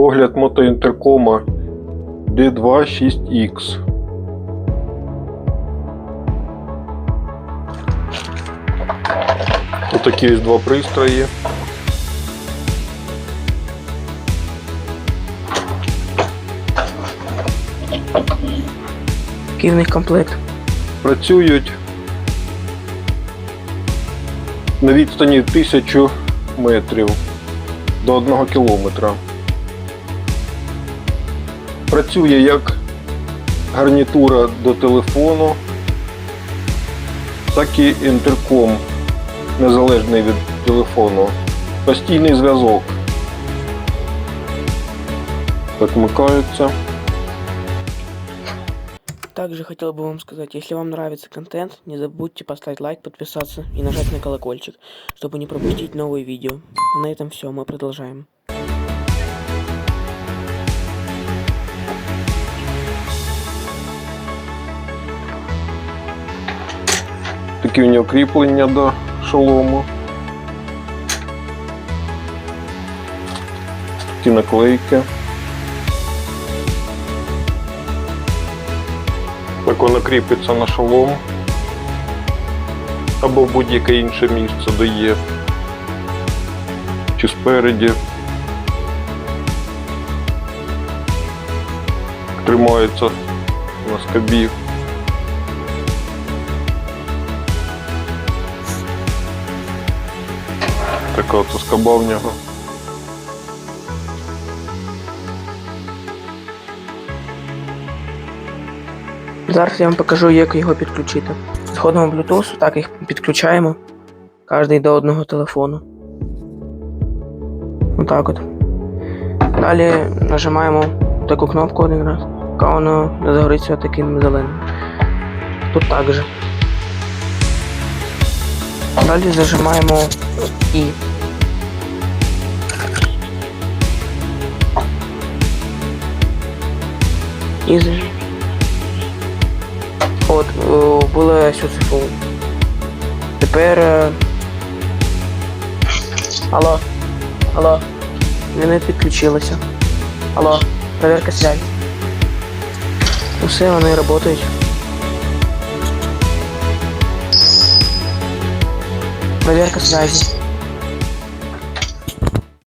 Огляд мотоінтеркома D26X. Ось такі ось два пристрої. Них комплект. Працюють на відстані 1000 метрів до 1 кілометра. Працює як гарнітура до телефону, так і інтерком незалежний від телефону. Постійний зв'язок. Так вмикається. Также хотел бы вам сказать, если вам нравится контент, не забудьте поставить лайк, подписаться и нажать на колокольчик, чтобы не пропустить новые видео. А на этом все, мы продолжаем. Такі у нього кріплення до шолому. Такі наклейки. Так воно кріпиться на шолом. Або будь-яке інше місце де є. Чи спереді. Тримається на скобі. Така от в нього. Зараз я вам покажу, як його підключити. Зходимо в Bluetooth, так їх підключаємо. Кожний до одного телефону. Отак от. Далі нажимаємо таку кнопку один раз, поки воно загориться таким зеленим. Тут також. Далі зажимаємо І. І заж- От, була цифру. Тепер. е, Алло. Алло. Не підключилися. Алло. Проверка связи. Все, вони працюють. Проверка связи.